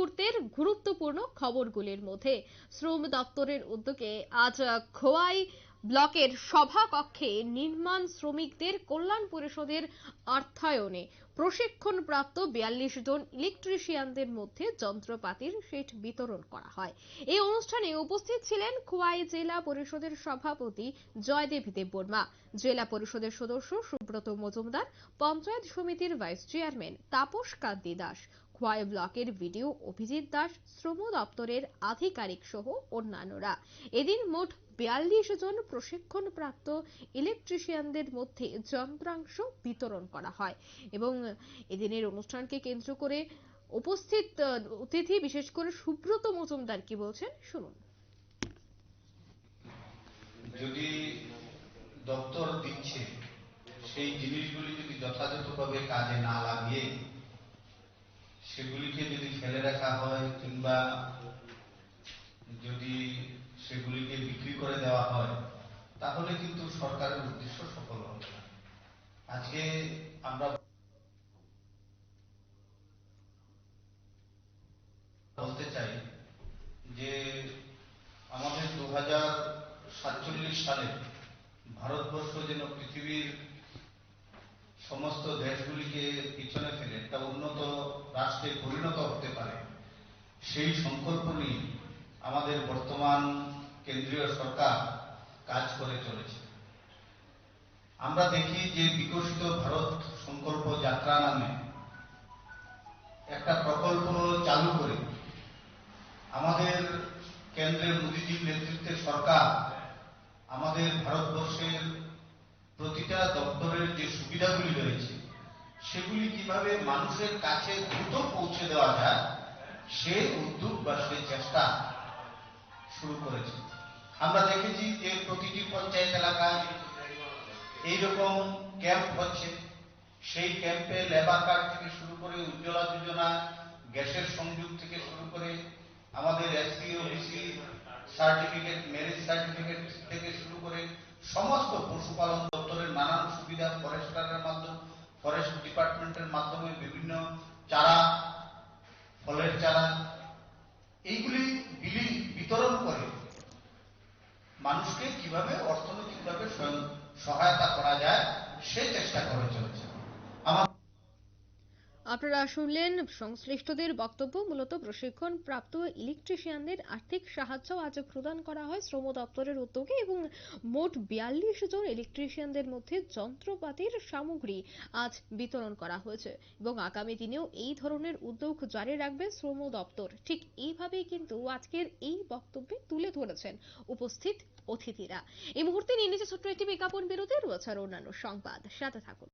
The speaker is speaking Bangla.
মুহূর্তের গুরুত্বপূর্ণ খবরগুলির মধ্যে শ্রম দপ্তরের উদ্যোগে আজ খোয়াই ব্লকের সভাকক্ষে নির্মাণ শ্রমিকদের কল্যাণ পরিষদের অর্থায়নে প্রশিক্ষণপ্রাপ্ত বিয়াল্লিশ জন ইলেকট্রিশিয়ানদের মধ্যে যন্ত্রপাতির সেট বিতরণ করা হয়। এই অনুষ্ঠানে উপস্থিত ছিলেন খোয়াই জেলা পরিষদের সভাপতি জয়দেব দেববর্মা জেলা পরিষদের সদস্য সুব্রত মজুমদার, পঞ্চায়েত সমিতির ভাইস চেয়ারম্যান তাপস কান্তি দাস খোয়াই ব্লকের ভিডিও অভিজিৎ দাস, শ্রম দপ্তরের আধিকারিক সহ অন্যান্যরা। এদিন মোট বিয়াল্লিশ জন প্রশিক্ষণপ্রাপ্ত ইলেকট্রিশিয়ানদের মধ্যে যন্ত্রাংশ বিতরণ করা হয় এবং এদিনের অনুষ্ঠানকে কেন্দ্র করে উপস্থিত অতিথি, বিশেষ করে সুব্রত মজুমদার কি বলছেন, শুনুন। যদি দপ্তর দিচ্ছে, সেই জিনিসগুলি যদি যথাযথভাবে কাজে না লাগিয়ে সেগুলিকে যদি ফেলে রাখা হয় কিংবা যদি সেগুলিকে বিক্রি করে দেওয়া হয়, তাহলে কিন্তু সরকারের উদ্দেশ্য সফল হবে না। আজকে আমরা বলতে চাই যে আমাদের দু হাজার সাতচল্লিশ সালে ভারতবর্ষ যেন পৃথিবীর সমস্ত দেশগুলিকে সেই সংকল্প নিয়ে আমাদের বর্তমান কেন্দ্রীয় সরকার কাজ করে চলেছে। আমরা দেখি যে বিকশিত ভারত সংকল্প যাত্রা নামে একটা প্রকল্প চালু করে আমাদের কেন্দ্রের মোদীজির নেতৃত্বে সরকার আমাদের ভারতবর্ষের প্রতিটা দপ্তরের যে সুবিধাগুলি রয়েছে, সেগুলি কীভাবে মানুষের কাছে দ্রুত পৌঁছে দেওয়া যায় সে উদ্যোগ বা সে চেষ্টা শুরু করেছে। আমরা দেখেছি যে প্রতিটি পঞ্চায়েত এলাকায় এইরকম ক্যাম্প হচ্ছে। সেই ক্যাম্পে লেবার কার্ড থেকে শুরু করে উজ্জ্বলা যোজনা, গ্যাসের সংযোগ থেকে শুরু করে আমাদের SC OBC certificate marriage certificate থেকে শুরু করে সমস্ত পশুপালন দপ্তরের নানান সুবিধা ফরেস্টারের মাধ্যমে ফরেস্ট ডিপার্টমেন্টের মাধ্যমে বিভিন্ন চারা ফলের চারা এইগুলি বিলি বিতরণ করে মানুষকে কীভাবে অর্থনৈতিকভাবে সহায়তা করা যায় সে চেষ্টা করে চলেছে আমার আপনারা শুনলেন সংশ্লিষ্টদের বক্তব্য। মূলত প্রশিক্ষণ প্রাপ্ত ইলেকট্রিশিয়ানদের আর্থিক সাহায্য আজ প্রদান করা হয় শ্রম দপ্তরের উদ্যোগে এবং মোট বিয়াল্লিশ জন ইলেকট্রিশিয়ানদের মধ্যে যন্ত্রপাতির সামগ্রী আজ বিতরণ করা হয়েছে এবং আগামী দিনেও এই ধরনের উদ্যোগ জারি রাখবে শ্রম দপ্তর। ঠিক এইভাবেই কিন্তু আজকের এই বক্তব্যে তুলে ধরেছেন উপস্থিত অতিথিরা। এই মুহূর্তে নিয়ে নিচে ছোট্ট একটি বিজ্ঞাপন বিরতি, রয়েছে আর অন্যান্য সংবাদ। সাথে থাকুন।